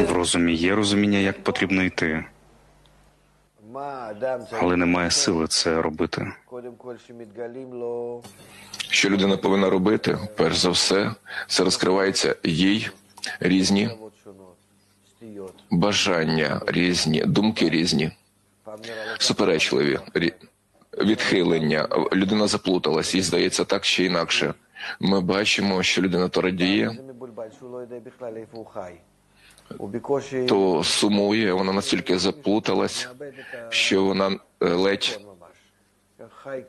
В розумі є розуміння, як потрібно йти, але немає сили це робити. Що людина повинна робити? Перш за все, це розкривається їй різні бажання, різні думки різні, суперечливі відхилення. Людина заплуталась, їй здається так чи інакше. Ми бачимо, що людина то радіє, то сумує, вона настільки заплуталась, що вона е, ледь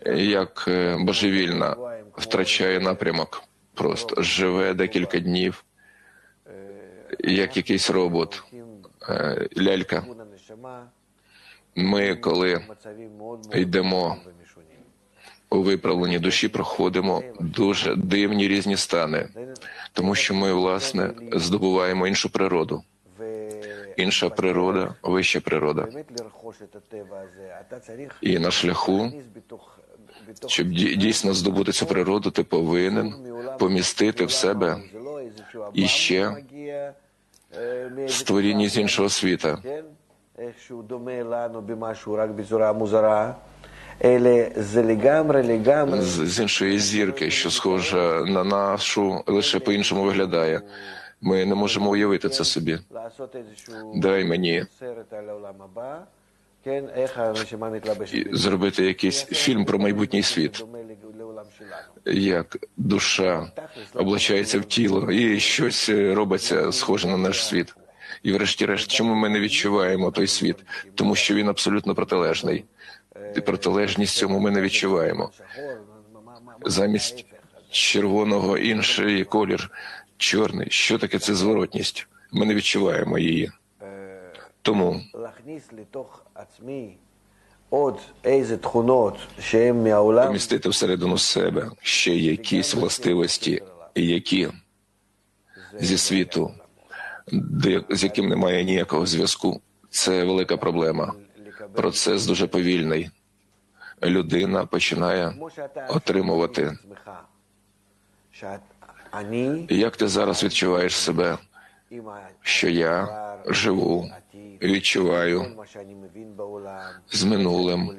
як е, божевільна втрачає напрямок. Просто живе декілька днів, як якийсь робот, е, лялька. Ми, коли йдемо у виправленні душі, проходимо дуже дивні різні стани, тому що ми, власне, здобуваємо іншу природу інша природа, вища природа. І на шляху щоб дійсно здобути цю природу, ти повинен помістити в себе і ще створіння з іншого світа. З іншої зірки, що схожа на нашу, лише по іншому виглядає. Ми не можемо уявити це собі. Дай мені і зробити якийсь фільм про майбутній світ, як душа облачається в тіло, і щось е, робиться схоже на наш світ. І, врешті-решт, чому ми не відчуваємо той світ? Тому що він абсолютно протилежний, і протилежність цьому ми не відчуваємо замість червоного інший колір, чорний, що таке це зворотність? Ми не відчуваємо її. Тому помістити всередину себе ще якісь властивості, які зі світу, з яким немає ніякого зв'язку. Це велика проблема. Процес дуже повільний. Людина починає отримувати. Як ти зараз відчуваєш себе? Що я живу, відчуваю з минулим,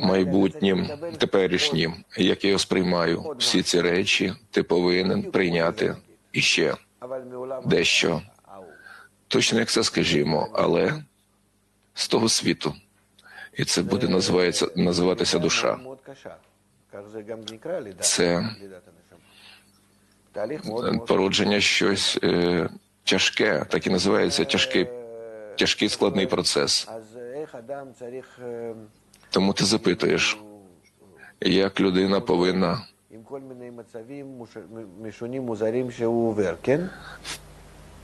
майбутнім, теперішнім, як я його сприймаю, всі ці речі ти повинен прийняти іще дещо. Точно як це скажімо, але з того світу, і це буде називатися душа. Це Е, породження щось е, тяжке, так і називається тяжкий, тяжкий складний процес. Тому ти запитуєш, як людина повинна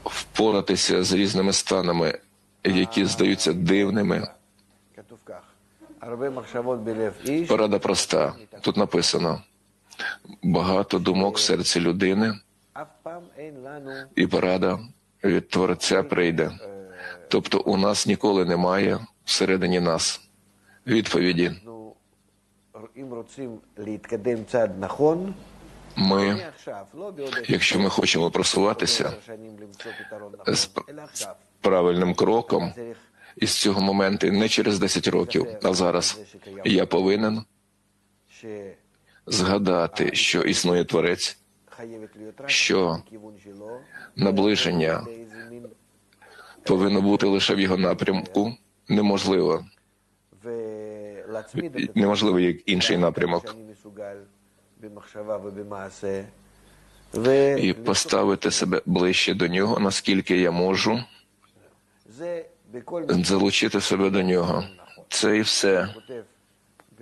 впоратися з різними станами, які здаються дивними. Порада проста. Тут написано багато думок в серці людини, і порада від Творця прийде. Тобто, у нас ніколи немає всередині нас відповіді. Ми, якщо ми хочемо просуватися з правильним кроком із цього моменту, не через 10 років, а зараз я повинен згадати, що існує творець, що наближення повинно бути лише в його напрямку, неможливо неможливо як інший напрямок. І поставити себе ближче до нього, наскільки я можу залучити себе до нього. Це і все